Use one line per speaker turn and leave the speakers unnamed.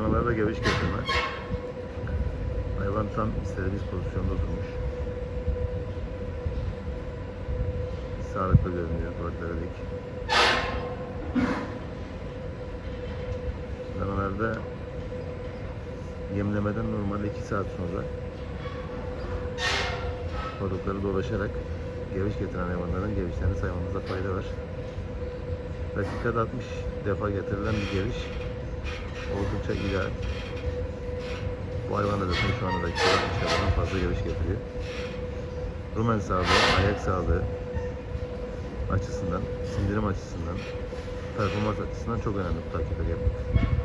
hayvanlarda geviş getirme. Hayvan tam istediğimiz pozisyonda durmuş. Sağlıklı görünüyor, kulakları dik. Danalarda yemlemeden normalde 2 saat sonra kodukları dolaşarak geviş getiren hayvanların gevişlerini saymanızda fayda var. Dakikada 60 defa getirilen bir geviş oldukça ideal. Bu hayvan da şu anda dakikada 60 defadan fazla geviş getiriyor. Rumen sağlığı, ayak sağlığı açısından, sindirim açısından, performans açısından çok önemli bu takipleri yapmak.